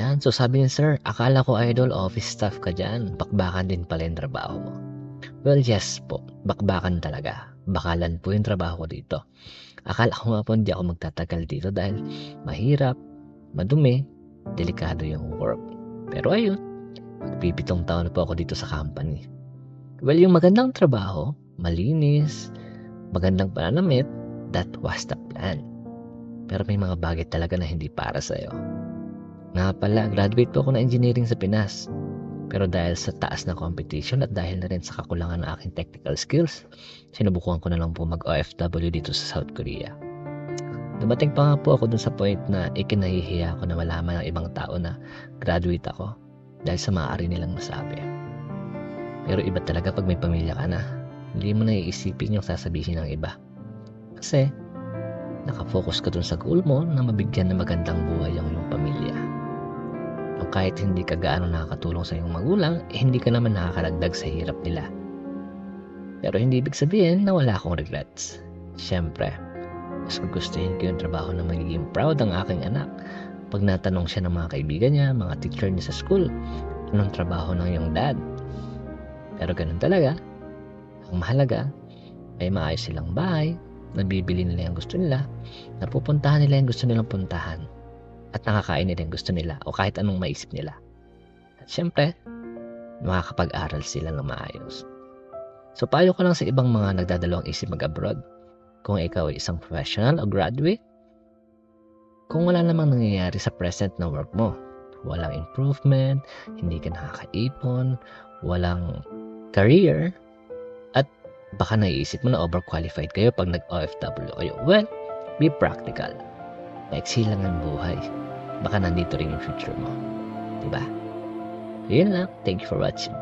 Ayan, so sabi niya, sir, akala ko idol, office staff ka dyan. Bakbakan din pala yung trabaho mo. Well, yes po. Bakbakan talaga. Bakalan po yung trabaho ko dito. Akala ko nga po hindi ako magtatagal dito dahil mahirap, madumi, delikado yung work. Pero ayun, magpipitong taon na po ako dito sa company. Well, yung magandang trabaho, malinis, magandang pananamit, that was the plan. Pero may mga bagay talaga na hindi para sa'yo. Nga pala, graduate po ako ng engineering sa Pinas. Pero dahil sa taas na competition at dahil na rin sa kakulangan ng aking technical skills, sinubukan ko na lang po mag-OFW dito sa South Korea. Dumating pa nga po ako dun sa point na ikinahihiya ko na malaman ng ibang tao na graduate ako dahil sa maaari nilang masabi. Pero iba talaga pag may pamilya ka na. Hindi mo na iisipin yung sasabihin ng iba. Kasi, nakafocus ka dun sa goal mo na mabigyan ng magandang buhay ang iyong pamilya. Kahit hindi ka gaano nakakatulong sa iyong magulang, eh, hindi ka naman nakakaragdag sa hirap nila. Pero hindi ibig sabihin na wala akong regrets. Siyempre, mas gugustuhin ko yung trabaho na magiging proud ang aking anak. Pag natanong siya ng mga kaibigan niya, mga teacher niya sa school, anong trabaho ng iyong dad? Pero ganun talaga. Ang mahalaga, ay maayos silang bahay, nabibili nila yung gusto nila, napupuntahan nila yung gusto nilang puntahan, at nakakain nila yung gusto nila o kahit anong maisip nila. At syempre, makakapag-aral sila ng maayos. So, payo ko lang sa ibang mga nagdadalawang isip mag-abroad. Kung ikaw ay isang professional o graduate, kung wala namang nangyayari sa present na work mo, walang improvement, hindi ka nakakaipon, walang career, at baka naiisip mo na overqualified kayo pag nag-OFW kayo. Well, be practical. Maiksi lang ang buhay. Baka nandito rin yung future mo. Diba? Yun lang. Thank you for watching.